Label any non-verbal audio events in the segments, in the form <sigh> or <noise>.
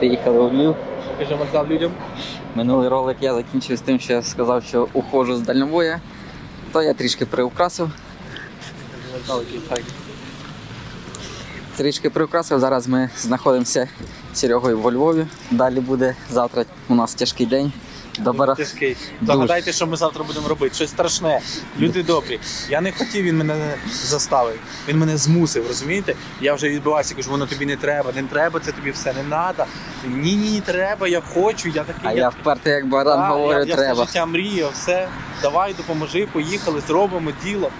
приїхали у Львів. Покажи вокзал людям. Минулий ролик я закінчив з тим, що я сказав, що уходжу з дальнобоя. То я трішки приукрасив. Трішки приукрасив. Зараз ми знаходимося з Серегою во Львові. Далі буде завтра у нас тяжкий день. Добра. Тяжкий. Дуже. Догадайте, що ми завтра будемо робити. Щось страшне. Люди добрі. Я не хотів, він мене заставив. Він мене змусив, розумієте? Я вже відбивався, кажу, воно тобі не треба, не треба, це тобі все не треба. Ні, ні, ні, треба, я хочу, я такий. А я впертий як баран говорю, я, я все життя мріяв, все, давай, допоможи, поїхали, зробимо діло.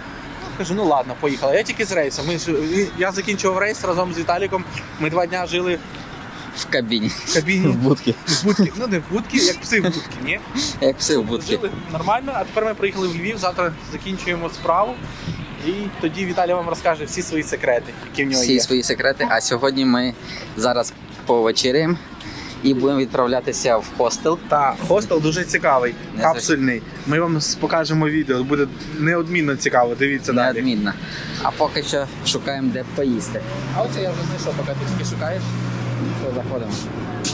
Кажу, ну ладно, поїхали. Я тільки з рейсом. Ми ж, я закінчував рейс разом з Віталіком. Ми два дня жили В кабіні. в кабіні В будці. в будці. Ну не в будці, як пси в будці, ні? Як пси в будці. Жили нормально, а тепер ми приїхали в Львів, завтра закінчуємо справу. І тоді Віталій вам розкаже всі свої секрети, які в нього Всі є. свої секрети. А сьогодні ми зараз повечеряємо і будемо відправлятися в хостел. Та хостел дуже цікавий, Не капсульний. Ми вам покажемо відео, буде неодмінно цікаво. Дивіться далі. Неодмінно. А поки що шукаємо, де поїсти. А оце я вже знайшов, поки ти тільки шукаєш. Що, заходимо.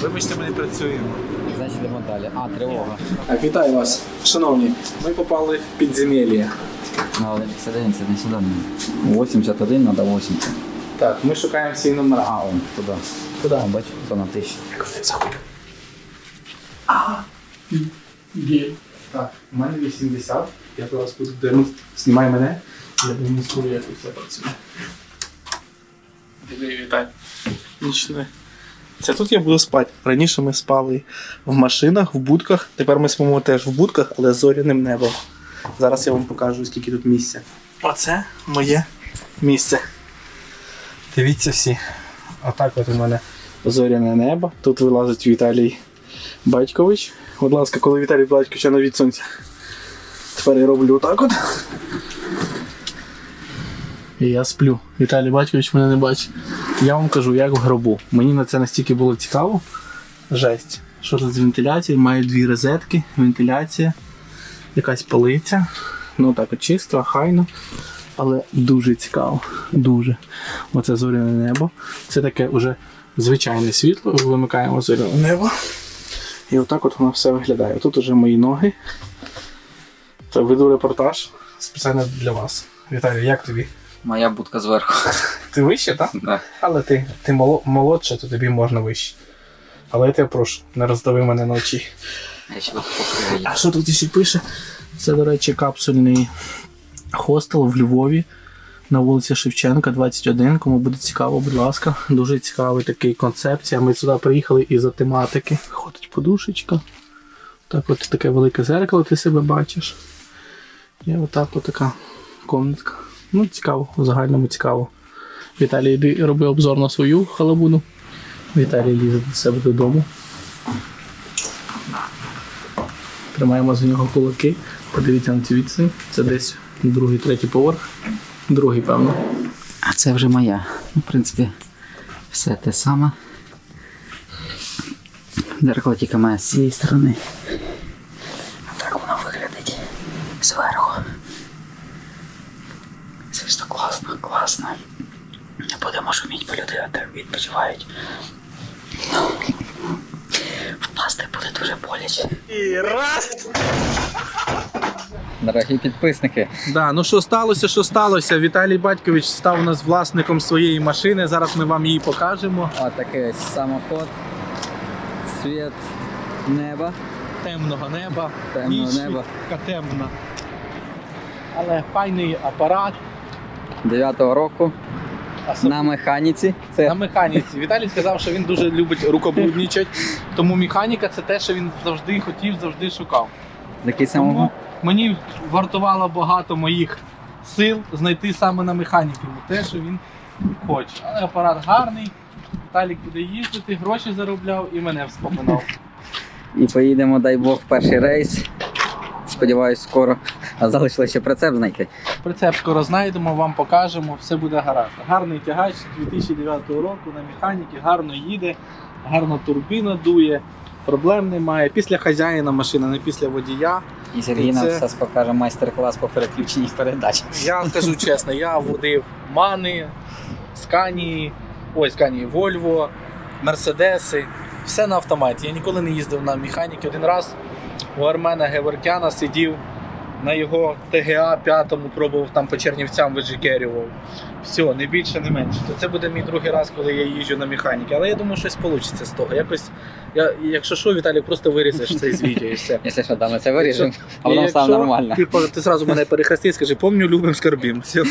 Вибачте, ми не працюємо. Значить, йдемо далі. А, тривога. Так, вітаю вас, шановні. Ми попали в підземелля. На 151, це не сюди. 81, треба 80. Так, ми шукаємо всі номера. А, он туди. Куди? А, бач, то на тисячу. Є. Так, у мене 80. Я зараз буду демо. Знімай мене. Я демонструю, як це працює. Вітай. Нічне. Це тут я буду спати. Раніше ми спали в машинах, в будках. Тепер ми спимо теж в будках, але з зоряним небом. Зараз я вам покажу, скільки тут місця. Оце моє місце. Дивіться всі. Отак от у мене зоряне небо. Тут вилазить Віталій Батькович. Будь ласка, коли Віталій Батькович на від сонця. Тепер я роблю отак от. І я сплю. Віталій Батькович мене не бачить. Я вам кажу, як в гробу. Мені на це настільки було цікаво. Жесть. Що тут з вентиляцією? Маю дві розетки, вентиляція, якась полиця. Ну так от чисто, хайно. Але дуже цікаво. Дуже. Оце зоряне небо. Це таке вже звичайне світло. Вимикаємо зоряне небо. І отак от воно все виглядає. Тут уже мої ноги. Та веду репортаж спеціально для вас. Віталій, як тобі? Моя будка зверху. Ти вище, так? Да. Але ти, ти моло- молодша, то тобі можна вище. Але я тебе прошу, не роздави мене на очі. Я ще. А що тут ще пише? Це, до речі, капсульний хостел в Львові на вулиці Шевченка, 21. Кому буде цікаво, будь ласка. Дуже цікавий такий концепція. Ми сюди приїхали із-за тематики. Ходить подушечка. Так от таке велике зеркало, ти себе бачиш. І отак от така комнатка. Ну, цікаво, в загальному цікаво. Віталій, йди роби обзор на свою халабуду. Віталій лізе до себе додому. Тримаємо за нього кулаки. Подивіться на цю відстань. Це десь другий, третій поверх. Другий, певно. А це вже моя. Ну, в принципі, все те саме. Дзеркало тільки має з цієї сторони. А так воно виглядить зверху. Звісно, класно, будемо шуміти, бо люди відпочивають. Впасти буде дуже боляче. І раз! Дорогі підписники, Да, ну що сталося, що сталося? Віталій Батькович став у нас власником своєї машини. Зараз ми вам її покажемо. отакий ось самоход, світ неба. Темного неба. Темного ніч неба. така темна. Але файний апарат. 9-го року на механіці. Це На механіці. Віталій сказав, що він дуже любить рукоблудничати, тому механіка це те, що він завжди хотів, завжди шукав. такий самого. мені вартувало багато моїх сил знайти саме на механіки те, що він хоче. Але апарат гарний. Віталік буде їздити, гроші заробляв і мене вспоминав. І поїдемо, дай Бог, в перший рейс. Сподіваюсь, скоро. А залишилося ще прицеп знайти. Прицеп скоро знайдемо, вам покажемо, все буде гаразд. Гарний тягач 2009 року на механіки, гарно їде, гарно турбіна дує, проблем немає. Після хазяїна машина, не після водія. І Сергій нам це- зараз покаже майстер-клас по переключенні передач. Я вам кажу чесно, я водив мани, сканії, ой, сканії Вольво, Мерседеси. все на автоматі. Я ніколи не їздив на механіки. Один раз у Армена Геворкяна сидів на його ТГА п'ятому, пробував там по Чернівцям виджикерював. Все, не більше, не менше. То це буде мій другий раз, коли я їжджу на механіки. Але я думаю, щось вийде з того. Якось, я, якщо що, Віталій, просто вирізеш це з відео і все. <laughs> Якщо що, да, ми це виріжемо, а воно стане нормально. Типу, ти зразу мене перехрести і скажи, помню, любим скарбім. Все.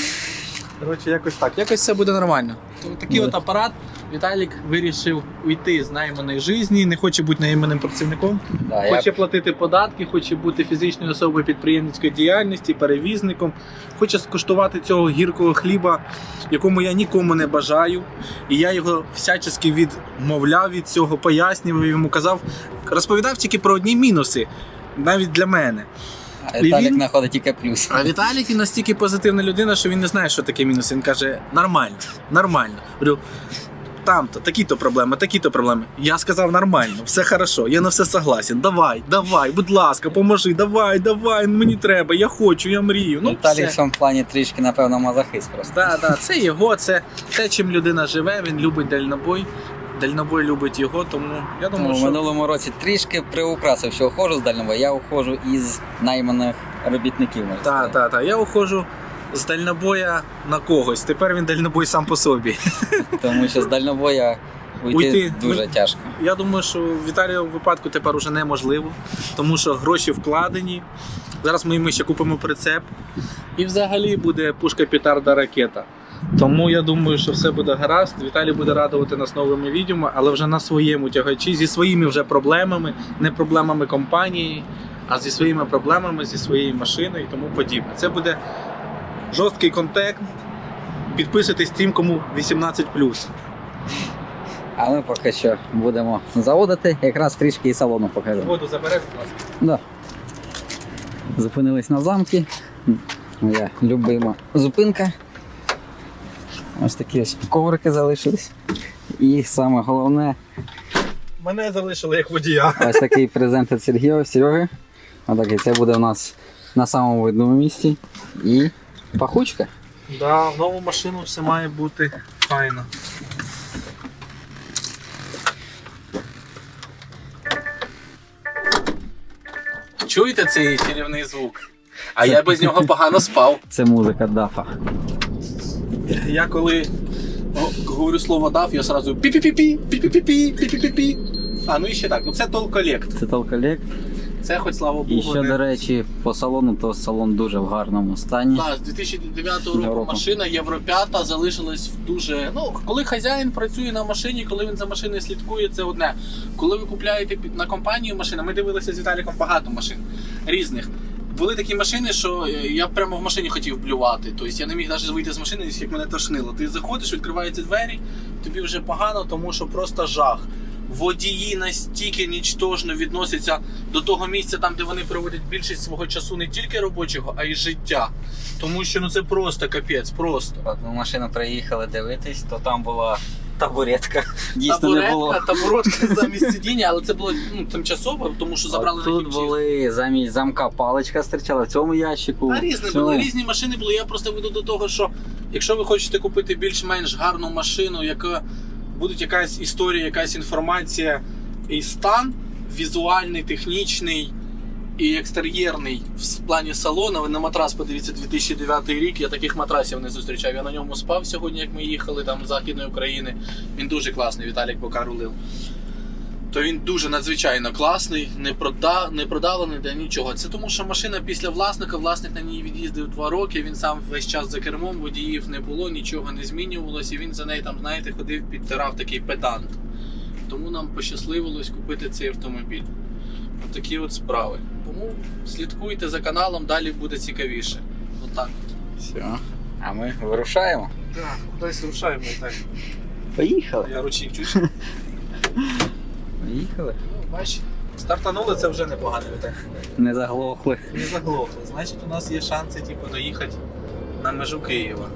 Коротше, якось так. Якось все буде нормально. Такий от апарат. Віталік вирішив уйти з найманої житті, не хоче бути найманим працівником, Да, я хоче платити податки, хоче бути фізичною особою підприємницької діяльності, перевізником, хоче скуштувати цього гіркого хліба, якому я нікому не бажаю. І я його всячески відмовляв від цього, пояснював йому, казав, розповідав тільки про одні мінуси, навіть для мене. А Віталік він- знаходить тільки плюс. А Віталік він настільки позитивна людина, що він не знає, що таке мінус. Він каже: нормально, нормально. Говорю, там-то, такі-то проблеми, такі-то проблеми. Я сказав нормально, все хорошо, я на все согласен. Давай, давай, будь ласка, поможи, давай, давай, мені треба, я хочу, я мрію. Ну, Віталік в цьому плані трішки, напевно, мазохист просто. Да, да, це його, це те, чим людина живе, він любить дальнобой. Дальнобой любить його, тому я думаю, Тому в минулому році трішки приукрасив, що уходжу з дальнього, я уходжу із найманих робітників. можна та, сказати. та, та. Я уходжу з дальнобоя на когось. Тепер він дальнобой сам по собі. <laughs> Тому що з дальнобоя уйти, Уйти. дуже тяжко. Я думаю, що в Віталія в випадку тепер уже неможливо, тому що гроші вкладені. Зараз ми йому ще купимо прицеп. І взагалі буде пушка петарда ракета. Тому я думаю, що все буде гаразд. Віталій буде радувати нас новими відео, але вже на своєму тягачі, зі своїми вже проблемами, не проблемами компанії, а зі своїми проблемами, зі своєю машиною і тому подібне. Це буде жорсткий контент. Підписуйтесь тим, кому 18 А ми поки що будемо заводити, якраз трішки і салону покажу. Воду забере, будь ласка. Да. Зупинились на замки. Моя любима зупинка. Ось такі ось коврики залишились. І саме головне, Мене залишили як водія. ось такий презент від Сергія Сереги. Отакий, це буде у нас на самому видному місці. І пахучка. Да, в нову машину все має бути файно. Чуєте цей чарівний звук? А я без нього погано спав. Це музика дафа. Я коли говорю слово даф, я сразу пі-пі-пі-пі, пі-пі-пі-пі, пі-пі-пі-пі. А, ну і ще так, ну це толколект. Це толколект. Це хоч слава Богу. І ще, не- до речі, по салону, то салон дуже в гарному стані. Так, з 2009 року Року. машина Євро 5 залишилась в дуже. Ну, коли хазяїн працює на машині, коли він за машиною слідкує, це одне. Коли ви купляєте на компанію машину, ми дивилися з Віталіком багато машин різних. Були такі машини, що е, я прямо в машині хотів плювати. Тобто я не міг навіть вийти з машини, як мене тошнило. Ти заходиш, відкриваються двері, тобі вже погано, тому що просто жах. Водії настільки нічтожно відносяться до того місця, там де вони проводять більшість свого часу не тільки робочого, а й життя. Тому що ну це просто капець, просто. От ми машину приїхали дивитись, то там була табуретка. Дійсно не було. Табуретка, табуретка замість сидіння, але це було ну, тимчасово, тому що забрали на Тут були замість замка паличка стирчала в цьому ящику. А в різні цьому. були, різні машини були. Я просто веду до того, що якщо ви хочете купити більш-менш гарну машину, яка буде якась історія, якась інформація і стан візуальний, технічний і екстер'єрний в плані салону, ви на матрас подивіться 2009 рік. Я таких матрасів не зустрічав. Я на ньому спав сьогодні, як ми їхали там з Західної України. Він дуже класний, Віталік Бокарулив. рулив. То він дуже надзвичайно класний, не, прода... не продавлений де нічого. Це тому, що машина після власника, власник на ній від'їздив два роки. Він сам весь час за кермом, водіїв не було, нічого не змінювалося. І він за неї там, знаєте, ходив, підтирав такий педант. Тому нам пощасливилось купити цей автомобіль. От такі от справи. Тому слідкуйте за каналом, далі буде цікавіше. Отак. Все. А ми вирушаємо. Так, кудись рушаємо і так. Поїхали. Я ручник чуть. <laughs> Поїхали. Ну, бач, стартанули це вже непогано. Не заглохли. Не заглохли. Значить, у нас є шанси типу, доїхати на межу Києва.